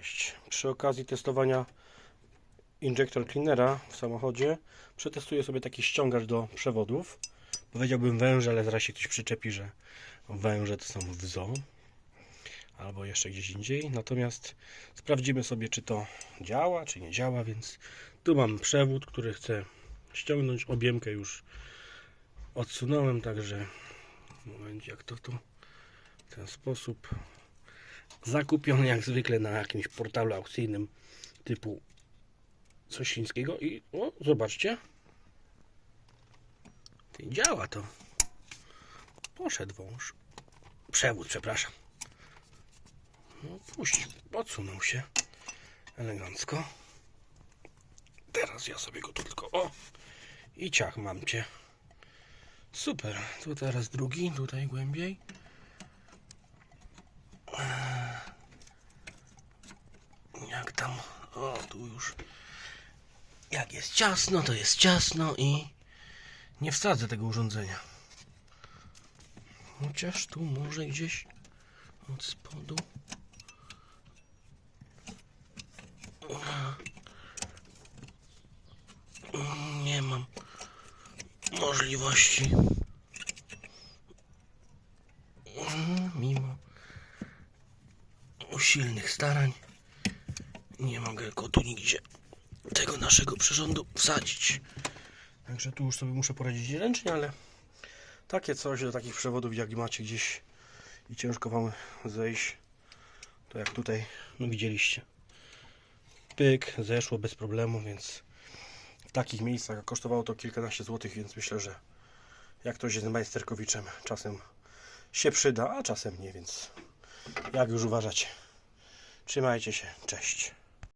Cześć. Przy okazji testowania injector cleanera w samochodzie przetestuję sobie taki ściągacz do przewodów. Powiedziałbym węże, ale zaraz się ktoś przyczepi, że węże to są w zoo albo jeszcze gdzieś indziej. Natomiast sprawdzimy sobie, czy to działa, czy nie działa, więc tu mam przewód, który chcę ściągnąć. Objemkę już odsunąłem, także moment, jak to tu w ten sposób zakupiony jak zwykle na jakimś portalu aukcyjnym typu coś chińskiego i o, zobaczcie. Działa to. Poszedł wąż. Przewód, przepraszam. No puść, odsunął się. Elegancko. Teraz ja sobie go tu tylko o i ciach mam cię. Super, tu teraz drugi, tutaj głębiej jak tam, o tu już jak jest ciasno, to jest ciasno i nie wsadzę tego urządzenia. Chociaż tu może gdzieś od spodu. Nie mam możliwości. Mimo usilnych starań nie mogę go tu nigdzie tego naszego przyrządu wsadzić. Także tu już sobie muszę poradzić ręcznie, ale takie coś do takich przewodów, jak macie gdzieś i ciężko Wam zejść, to jak tutaj no widzieliście. Pyk, zeszło bez problemu, więc w takich miejscach kosztowało to kilkanaście złotych, więc myślę, że jak ktoś jest majsterkowiczem, czasem się przyda, a czasem nie, więc jak już uważacie. Trzymajcie się, cześć.